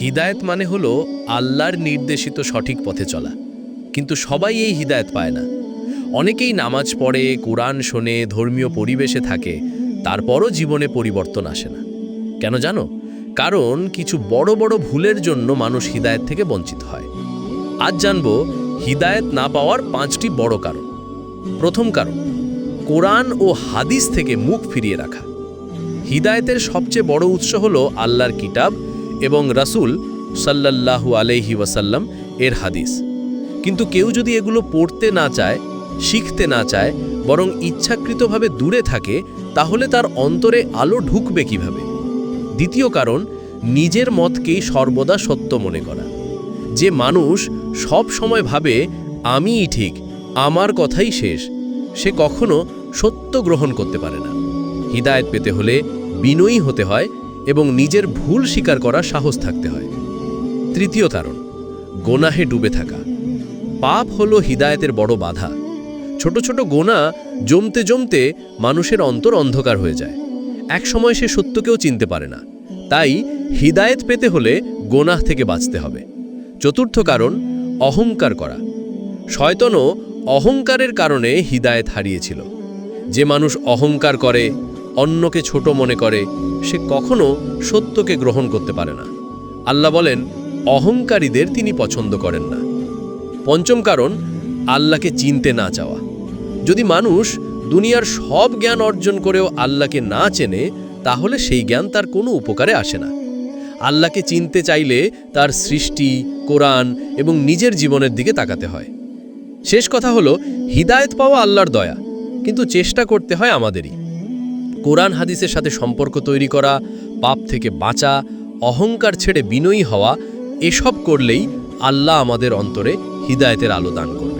হিদায়েত মানে হলো আল্লাহর নির্দেশিত সঠিক পথে চলা। কিন্তু সবাই এই হিদায়ত পায় না। অনেকেই নামাজ পড়ে, কোরআন শোনে, ধর্মীয় পরিবেশে থাকে, তারপরও জীবনে পরিবর্তন আসে না। কেন জানো? কারণ কিছু বড় বড় ভুলের জন্য মানুষ হিদায়ত থেকে বঞ্চিত হয়। আজ জানব, হিদায়েত না পাওয়ার পাঁচটি বড় কারণ। প্রথম কারণ, কোরআন ও হাদিস থেকে মুখ ফিরিয়ে রাখা। হিদায়েতের সবচেয়ে বড় উৎস হল আল্লাহর কিতাব এবং রাসূল সাল্লাল্লাহু আলাইহি ওয়াসাল্লাম এর হাদিস। কিন্তু কেউ যদি এগুলো পড়তে না চায়, শিখতে না চায়, বরং ইচ্ছাকৃতভাবে দূরে থাকে, তাহলে তার অন্তরে আলো ঢুকবে কীভাবে? দ্বিতীয় কারণ, নিজের মতকেই সর্বদা সত্য মনে করা। যে মানুষ সব সময় ভাবে, আমিই ঠিক, আমার কথাই শেষ সে কখনো সত্য গ্রহণ করতে পারে না। হিদায়ত পেতে হলে বিনয়ী হতে হয় এবং নিজের ভুল স্বীকার করার সাহস থাকতে হয়। তৃতীয় কারণ, গোনাহে ডুবে থাকা। পাপ হলো হিদায়তের বড় বাধা। ছোট ছোট গোনা জমতে জমতে মানুষের অন্তর অন্ধকার হয়ে যায়। এক সময় সে সত্যকেও চিনতে পারে না। তাই হিদায়েত পেতে হলে গোনাহ থেকে বাঁচতে হবে। চতুর্থ কারণ, অহংকার করা। শয়তনও অহংকারের কারণে হিদায়েত হারিয়েছিল। যে মানুষ অহংকার করে অন্যকে ছোট মনে করে, সে কখনো সত্যকে গ্রহণ করতে পারে না। আল্লাহ বলেন, অহংকারীদের তিনি পছন্দ করেন না। পঞ্চম কারণ, আল্লাহকে চিনতে না চাওয়া। যদি মানুষ দুনিয়ার সব জ্ঞান অর্জন করেও আল্লাহকে না চেনে, তাহলে সেই জ্ঞান তার কোনো উপকারে আসে না। আল্লাহকে চিনতে চাইলে তার সৃষ্টি, কোরআন এবং নিজের জীবনের দিকে তাকাতে হয়। শেষ কথা হলো, হিদায়ত পাওয়া আল্লাহর দয়া। কিন্তু চেষ্টা করতে হয় আমাদেরই। কোরআন হাদিসের সাথে সম্পর্ক তৈরি করা, পাপ থেকে বাঁচা, অহংকার ছেড়ে বিনয়ী হওয়া, এসব করলেই আল্লাহ আমাদের অন্তরে হৃদায়তের আলো দান করবে